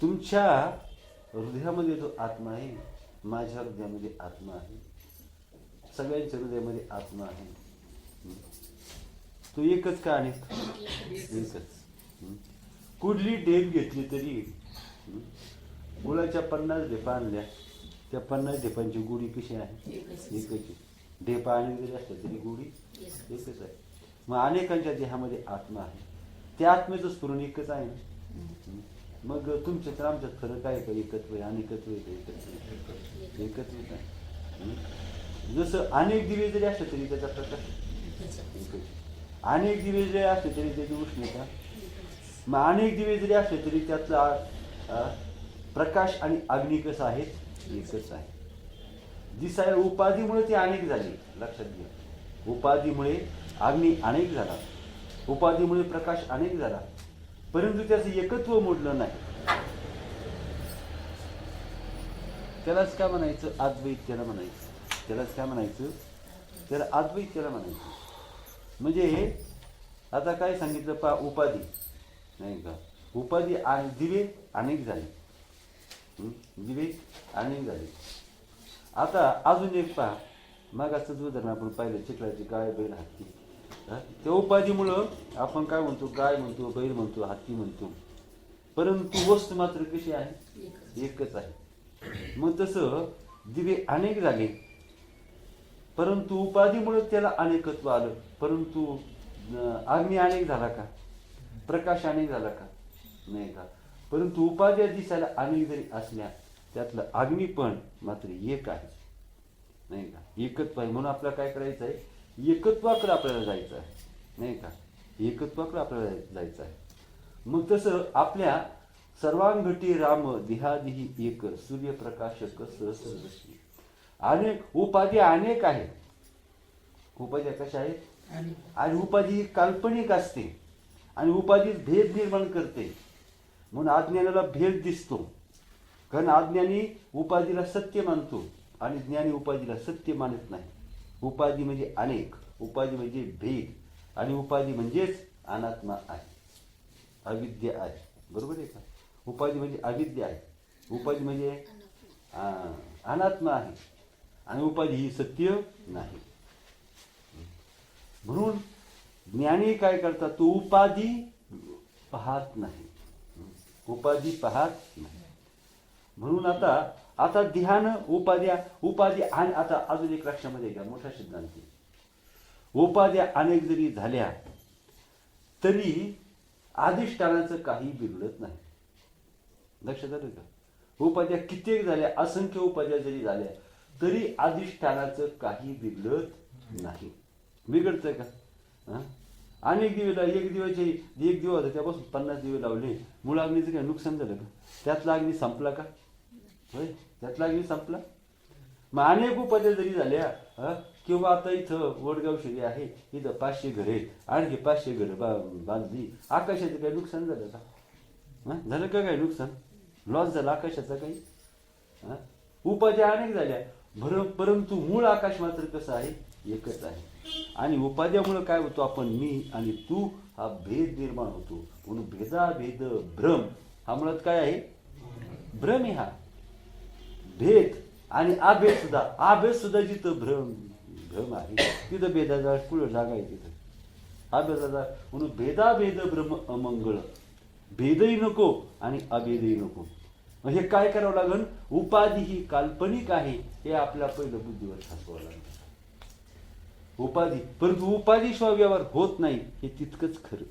तुमच्या हृदयामध्ये जो आत्मा आहे माझ्या हृदयामध्ये आत्मा आहे. सगळ्यांच्या हृदयामध्ये आत्मा आहे. तो एकच का आणि एकच? कुठली डेप घेतली तरी? गुळाच्या पन्नास ढेपा आणल्या. त्या पन्नास ढेपांची गुढी कशी आहे? एकच. ढेपा आणि जरी असल्या तरी गुढी एकच आहे. मग अनेकांच्या देहामध्ये आत्मा आहे. त्या आत्मेचं स्फुरण एकच आहे. ना मग तुमच्यात तर आमच्यात फरक आहे का? एकत्व आहे अनेकत्व आहे का एकत्व एकत्व आहे. जसं अनेक दिवे जरी असले तरी त्याचा प्रकाश अनेक दिवे जरी असले तरी त्याची उष्णता. मग अनेक दिवे जरी असले तरी त्यातला प्रकाश आणि अग्नी कसं आहेत एकच आहे. दिसायला उपाधीमुळे ते अनेक झाली. लक्षात घ्या. उपाधीमुळे अग्नी अनेक झाला. उपाधीमुळे प्रकाश अनेक झाला. परंतु त्याचं एकत्व मोडलं नाही. त्यालाच काय म्हणायचं? अद्वैत्याला म्हणायचं. त्यालाच काय म्हणायचं? त्याला अद्वैत्याला म्हणायचं. म्हणजे आता काय सांगितलं? पा उपाधी. नाही का? उपाधी आणि दिवे अनेक झाले. दिवे अनेक झाले. आता अजून एक पहा. मागाचं उदाहरण आपण पाहिलं. चिखलाची गाय बैल हत्ती त्या उपाधीमुळं आपण काय म्हणतो गाय म्हणतो बैल म्हणतो हत्ती म्हणतो. परंतु वस्तू मात्र कशी आहे? एकच. आहे. मग तसं दिवे अनेक झाले. परंतु उपाधीमुळे त्याला अनेकत्व आलं. परंतु अग्नी अनेक झाला का? प्रकाश अनेक झाला का? नाही का? परंतु उपाध्या दिसायला अनेक जरी असल्या त्यातलं अग्नी पण मात्र एक आहे. नाही का? एकत्व आहे. म्हणून आपल्याला काय करायचं आहे एकत्वाकडे आपल्याला जायचं आहे नाही का? एकत्वाकडे आपल्याला जायचं आहे मग तसं आपल्या सर्वांगटी राम देहादिही एक सूर्यप्रकाशक सहस्रदर्शी अनेक उपाधी अनेक आहेत. उपाध्या कशा आहेत? आणि? उपाधी ही काल्पनिक असते. आणि उपाधी भेद निर्माण करते. म्हणून अज्ञानाला भेद दिसतो. कारण अज्ञानी उपाधीला सत्य मानतो. आणि ज्ञानी उपाधीला सत्य मानत नाही. उपाधी म्हणजे अनेक उपाधी म्हणजे भेद आणि उपाधी म्हणजेच अनात्मा आहे अविद्या आहे. बरोबर आहे का? उपाधी म्हणजे अविद्या आहे. उपाधी म्हणजे अनात्मा आहे. आणि उपाधी ही सत्य नाही. म्हणून ज्ञानी काय करतात? तो उपाधी पाहत नाही. उपाधी पाहत नाही. म्हणून आता आता ध्यान उपाध्या उपाधी आणि आता अजून एक लक्षामध्ये घ्या मोठा सिद्धांत आहे. उपाध्या अनेक जरी झाल्या तरी अधिष्ठानाचं काही बिघडत नाही. लक्षात आलं का? उपाध्या कित्येक झाल्या असंख्य उपाध्या जरी झाल्या तरी अधिष्ठानाचं काही बिघडत नाही. बिघडतंय का? अनेक दिवे लाव एक दिवाचे एक दिवा होता त्यापासून पन्नास दिवे लावले. मुळ अग्नीचं काय नुकसान झालं का? त्यातला अग्नी संपला का? होय? त्यातला अग्नी संपला. मग अनेक उपाध्या जरी झाल्या हा? किंवा आता इथं वडगाव शरी आहे इथं पाचशे घरे आणखी पाचशे घरं बा बांधली. आकाशाचं काही नुकसान झालं का? हां? झालं का काय नुकसान? लॉस झालं आकाशाचा काही? हां? उपाध्या अनेक झाल्या. भर परंतु मूळ आकाश मात्र कसं आहे? एकच आहे. आणि उपाध्यामुळे काय होतो आपण? मी आणि तू हा भेद निर्माण होतो. म्हणून भेदा भेद भ्रम. हा मुळात काय आहे? भ्रम आहे हा. भेद आणि आभेद सुद्धा. आभेद सुद्धा जिथं भ्रम भ्रम आहे तिथं भेदाचा पुढे जागा आहे तिथं. आभेदाचा म्हणून भेदाभेद भ्रम अमंगळ. भेदही नको आणि अभेदही नको. मग हे काय करावं लागेल उपाधी ही काल्पनिक आहे हे आपल्या पहिलं बुद्धीवर ठासवावं लागेल उपाधी. परंतु उपाधीशिवाय व्यवहार होत नाही हे तितकंच खरं.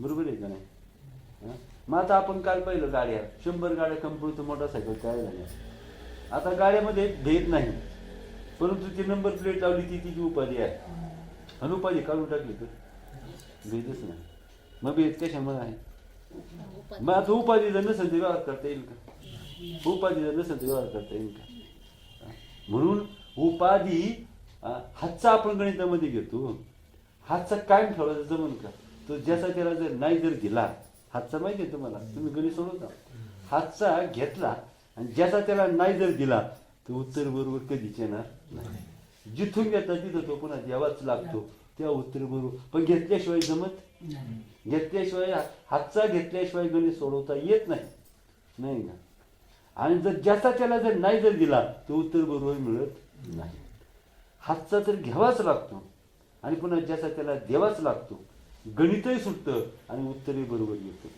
बरोबर आहे का नाही? मग आता आपण काल पाहिलं गाड्या शंभर गाड्या कम्प्युटर मोटरसायकल काय झाल्या. आता गाड्यामध्ये भेद नाही. परंतु ती नंबर प्लेट लावली ती तिची उपाधी आहे. आणि उपाधी काढून टाकली तर भेदच नाही. मग भेद कशामुळे आहे? मग आता उपाधी जर नसेल तर व्यवहार करता येईल का? उपाधी जर नसेल तर व्यवहार करता येईल का? म्हणून उपाधी हातचा आपण गणितामध्ये घेतो. हातचा कायम ठेवला जमन का? तो ज्याचा त्याला जर नाही जर दिला हातचा माहिती आहे तुम्हाला? तुम्ही गणित सोडवता हातचा घेतला आणि ज्याचा त्याला नाही जर दिला तर उत्तर बरोबर कधीच येणार नाही. जिथून घेता तिथं तो पुन्हा द्यावाच लागतो तेव्हा उत्तर बरोबर. पण घेतल्याशिवाय जमत घेतल्याशिवाय हातचा घेतल्याशिवाय गणित सोडवता येत नाही. नाही ना आणि जर ज्याचा त्याला जर नाही जर दिला तर उत्तर बरोबर मिळत नाही. हातचा तर घ्यावाच लागतो. आणि पुन्हा ज्याचा त्याला द्यावाच लागतो. गणितही सुटतं आणि उत्तरही बरोबर येतं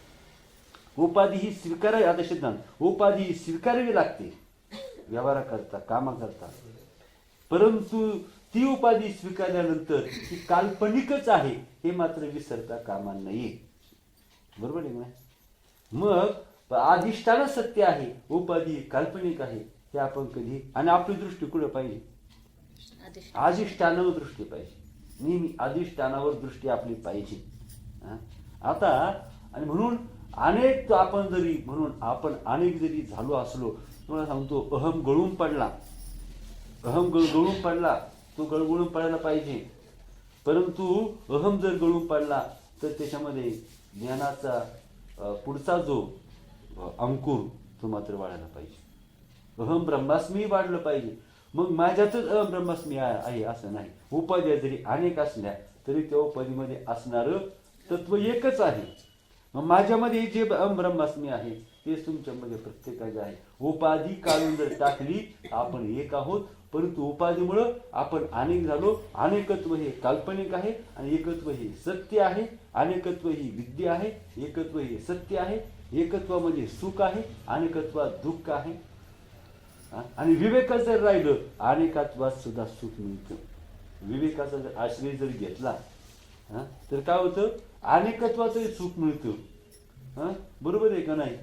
उपाधी ही स्वीकारावी आता सिद्धांत. उपाधी ही स्वीकारावी लागते. व्यवहाराकरता कामाकरता परंतु ती उपाधी स्वीकारल्यानंतर ती काल्पनिकच आहे हे मात्र विसरता कामा नये. बरोबर आहे ना मग अधिष्ठान सत्य आहे उपाधी काल्पनिक आहे हे आपण कधी आणि आपली दृष्टी कुठं पाहिजे अधिष्ठान. अधिष्ठानावर दृष्टी पाहिजे नेहमी अधिष्ठानावर दृष्टी आपली पाहिजे? आता आणि म्हणून अनेक आपण जरी म्हणून आपण अनेक जरी झालो असलो तुम्हाला सांगतो अहम गळून पडला. अहम गळ गळून पडला. तो गळगळून पडायला पाहिजे. परंतु अहम जर गळून पडला तर त्याच्यामध्ये ज्ञानाचा पुढचा जो अंकुर तो मात्र वाढायला पाहिजे. अहम ब्रह्मास्मी वाढलं पाहिजे. मग माझ्यातच अहम ब्रह्मास्मी आहे आहे असं नाही. उपाध्या जरी अनेक असल्या तरी त्या उपाधीमध्ये असणारं तत्व एकच आहे. मग माझ्यामध्ये जे ब्रह्मास्मी आहे ते तुमच्यामध्ये प्रत्येकाचे आहे. उपाधी काढून जर टाकली आपण एक आहोत. परंतु उपाधीमुळं आपण अनेक झालो. अनेकत्व हे काल्पनिक आहे आणि एकत्व हे सत्य आहे. अनेकत्व ही विद्या आहे. एकत्व हे सत्य आहे. एकत्वामध्ये म्हणजे सुख आहे. अनेकत्वात दुःख आहे. हा? आणि विवेकाचं जर राहिलं अनेकत्वात सुद्धा सुख मिळतं. विवेकाचा जर आश्रय जर घेतला हा? तर काय होतं? अनेकत्वातही सुख मिळतं. हा? बरोबर आहे का नाही?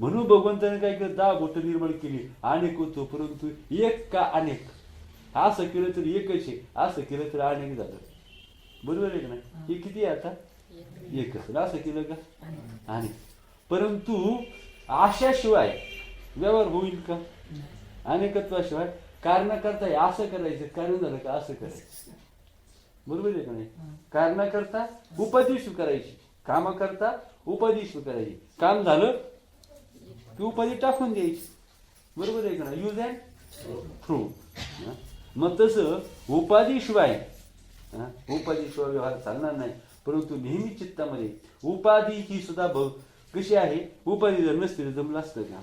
म्हणून भगवंताने काय केलं? दहा बोट निर्माण केली. अनेक होतो परंतु एक का अनेक? असं केलं तर एकच आहे. असं केलं तर अनेक झालं. बरोबर आहे का नाही? हे. किती आहे आता? एकच. असं केलं का? आणि परंतु आशाशिवाय व्यवहार होईल का? अनेकत्वाशिवाय कारण करता असं करायचं. कारण झालं का? असं करायचं. बरोबर आहे का नाही? कारण करता उपाधी करायची काम करता उपाधी करायची काम झालं की उपाधी टाकून द्यायची. बरोबर आहे का नाही? यूज अँड थ्रू मग तसं उपाधीशिवाय हा, उपाधीशिवाय व्यवहार चालणार नाही. परंतु नेहमी चित्तामध्ये उपाधी ही सुद्धा ब कशी आहे? उपाधी जर नसती जमलं असतं का?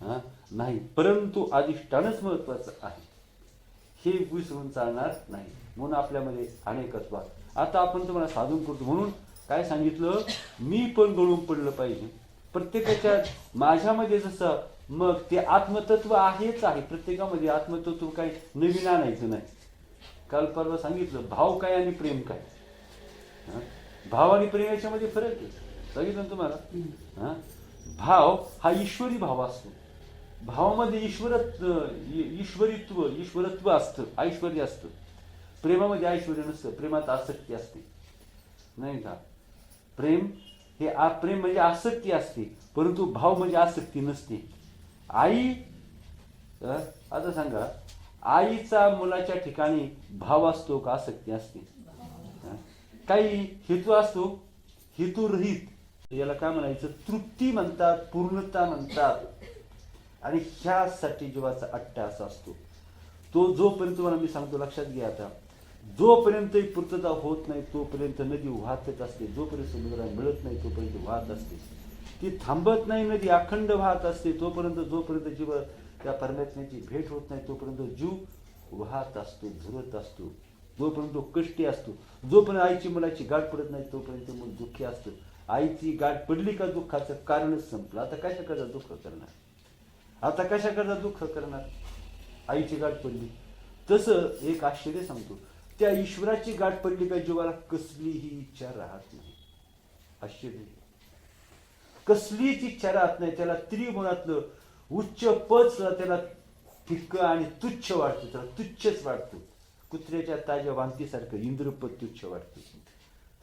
हा? नाही. परंतु अधिष्ठानच महत्वाचं आहे. हे विसरून चालणार नाही. म्हणून आपल्यामध्ये अनेकत्व आहे. आता आपण तुम्हाला साधून करतो म्हणून काय सांगितलं? मी पण गळून पडलं पाहिजे. प्रत्येकाच्या माझ्यामध्ये जसं मग ते आत्मतत्व आहेच आहे. प्रत्येकामध्ये आत्मतत्व काही नवीन आणायचं नाही. काल परवा सांगितलं भाव काय आणि प्रेम काय? भाव आणि प्रेम याच्यामध्ये फरक आहे. सांगितलं तुम्हाला? हा? भाव हा ईश्वरी भाव असतो. भावामध्ये ईश्वरत्व ईश्वरित्व ईश्वरीत्व ईश्वरत्व असतं ऐश्वर असतं. प्रेमामध्ये ऐश्वर्य नसतं प्रेमात आसक्ती असते. नाही का? प्रेम हे आ प्रेम म्हणजे आसक्ती असते परंतु भाव म्हणजे आसक्ती नसते. आई आता सांगा आईचा मुलाच्या ठिकाणी भाव असतो का आसक्ती असते? काही हेतू असतो हेतुरहित. याला काय म्हणायचं? तृप्ती म्हणतात पूर्णता म्हणतात. आणि ह्यासाठी जीवाचा अट्टास असतो तो जोपर्यंत तुम्हाला मी सांगतो लक्षात घ्या आता जोपर्यंत पूर्तता होत नाही तोपर्यंत नदी वाहतच असते. जोपर्यंत समुद्राला मिळत नाही तोपर्यंत वाहत असते. ती थांबत नाही नदी अखंड वाहत असते तोपर्यंत जोपर्यंत जीव त्या परमात्म्याची भेट होत नाही तोपर्यंत जीव वाहत असतो झुरत असतो. जोपर्यंत तो कष्टी असतो जोपर्यंत आईची मुलाची गाठ पडत नाही तोपर्यंत मूल दुःखी असतो. आईची गाठ पडली का दुःखाचं कारणच संपलं. आता कशा करता दुःख करणार? आता कशा करता दुःख करणार? आईची गाठ पडली. तसं एक आश्चर्य सांगतो. त्या ईश्वराची गाठ पडली का जीवाला कसलीही इच्छा राहत नाही. आश्चर्य. कसलीच इच्छा राहत नाही. त्याला त्रिगुणातलं उच्च पद सुद्धा त्याला फिक्क आणि तुच्छ वाटतं. त्याला तुच्छच वाटतं. कुत्र्याच्या ताज्या वांतीसारखं इंद्रपद तुच्छ वाटतं.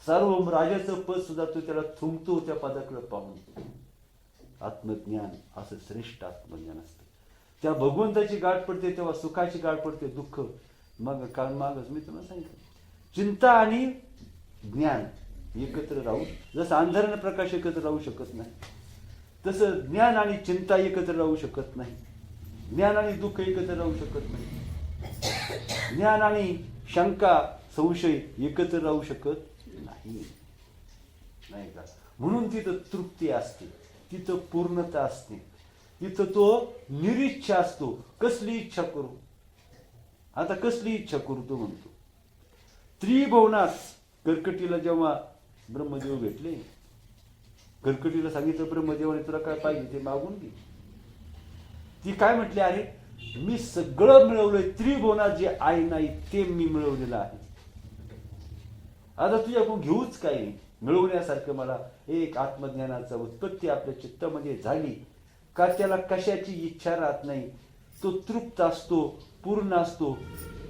सर्व राजाचं पद सुद्धा तो त्याला थुंकतो त्या पदाकडे पाहून. आत्मज्ञान असं श्रेष्ठ आत्मज्ञान असतं. त्या भगवंताची गाठ पडते तेव्हा सुखाची गाठ पडते दुःख. मग काल मागच मी तुम्हाला सांगितलं. चिंता आणि ज्ञान एकत्र राहू. जसं अंधारानं प्रकाश एकत्र राहू शकत नाही तसं ज्ञान आणि चिंता एकत्र राहू शकत नाही. ज्ञान आणि दुःख एकत्र राहू शकत नाही. ज्ञान आणि शंका संशय एकत्र राहू शकत नाही. नाही का? म्हणून तिथं तृप्ती असते. तिथं पूर्णता असते. तिथं तो निरिच्छा असतो. कसली इच्छा करू? आता कसली इच्छा करू तो म्हणतो. त्रिभुवनात कर्कटीला जेव्हा ब्रह्मदेव भेटले कर्कटीला सांगितलं ब्रह्मदेवाने तुला काय पाहिजे ते मागून घे ती काय म्हटली अरे मी सगळं मिळवलंय. त्रिभुवनात जे आहे नाही ते मी मिळवलेलं आहे. आता तुझ्याकडून घेऊच काय मिळवण्यासारखं मला हे एक आत्मज्ञानाचा उत्पत्ती आपल्या चित्तामध्ये झाली. का त्याला कशाची इच्छा राहत नाही? तो तृप्त असतो पूर्ण असतो.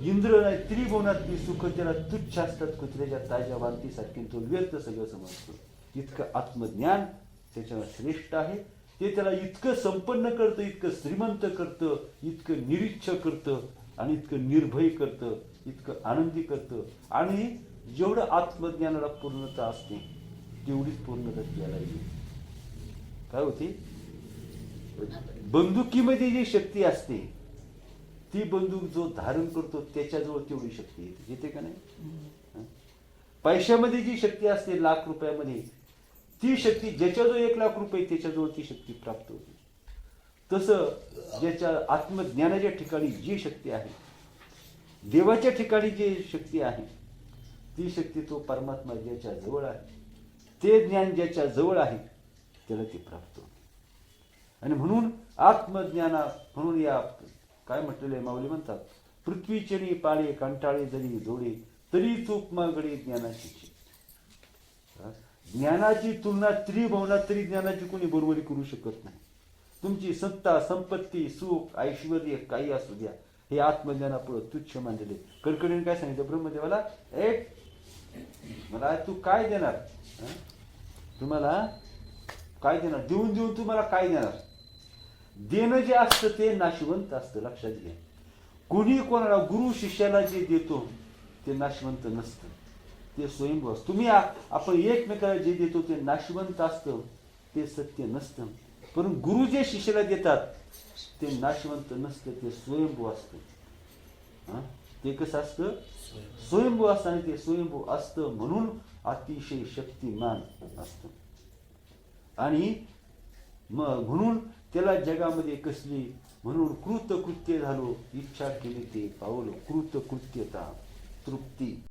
इंद्र नाही त्रिभुवनातली सुख त्याला तुच्छ असतात कुत्र्याच्या ताज्या वांतीसारखी तो व्यर्थ सगळं समजतो. इतकं आत्मज्ञान त्याच्यावर श्रेष्ठ आहे. ते त्याला इतकं संपन्न करतं इतकं श्रीमंत करतं इतकं निरीच्छ करतं आणि इतकं निर्भय करतं इतकं आनंदी करतं. आणि जेवढं आत्मज्ञानाला पूर्णता असते. तेवढीच पूर्णता त्याला येईल काय होते? बंदुकीमध्ये जी शक्ती असते ती बंदूक जो धारण करतो त्याच्याजवळ तेवढी शक्ती येते. येते का नाही? पैशामध्ये जी शक्ती असते लाख रुपयामध्ये ती शक्ती ज्याच्याजवळ एक लाख रुपये त्याच्याजवळ ती शक्ती प्राप्त होते. तसं ज्याच्या आत्मज्ञानाच्या ठिकाणी जी शक्ती आहे देवाच्या ठिकाणी जी शक्ती आहे ती शक्ती तो परमात्मा ज्याच्या जवळ आहे. ते ज्ञान ज्याच्या जवळ आहे त्याला ते प्राप्त होते. आणि म्हणून आत्मज्ञाना म्हणून या काय म्हटलेले माऊली म्हणतात पृथ्वीचरी पाळे कंटाळे जरी जोडे तरी चूक मागडी ज्ञानाची ज्ञानाची तुलना त्रिभवनात तरी ज्ञानाची कोणी बरोबरी करू शकत नाही. तुमची सत्ता संपत्ती सुख ऐश्वर काही असू द्या. हे आत्मज्ञानापुढं तुच्छ मानलेले कडकडीने काय सांगितलं ब्रह्मदेवाला? एक मला तू काय देणार? तुम्हाला काय देणार? देऊन देऊन तुम्हाला काय देणार? देणं जे असतं ते नाशिवंत असतं लक्षात घ्या कुणी कोणाला गुरु शिष्याला जे देतो ते नाशवंत नसतं. ते स्वयंभू असतं. तुम्ही आपण एकमेकाला जे देतो ते नाशवंत असतं ते सत्य नसतं. पण गुरु जे शिष्याला देतात ते नाशवंत नसतं ते स्वयंभू असतं. हां? ते कसं असतं स्वयंभू असतं आणि ते स्वयंभू असतं म्हणून अतिशय शक्तिमान असतं. आणि मग म्हणून त्याला जगामध्ये कसली म्हणून कृतकृत्य झालो इच्छा केली ते पावलो. कृतकृत्यता तृप्ती.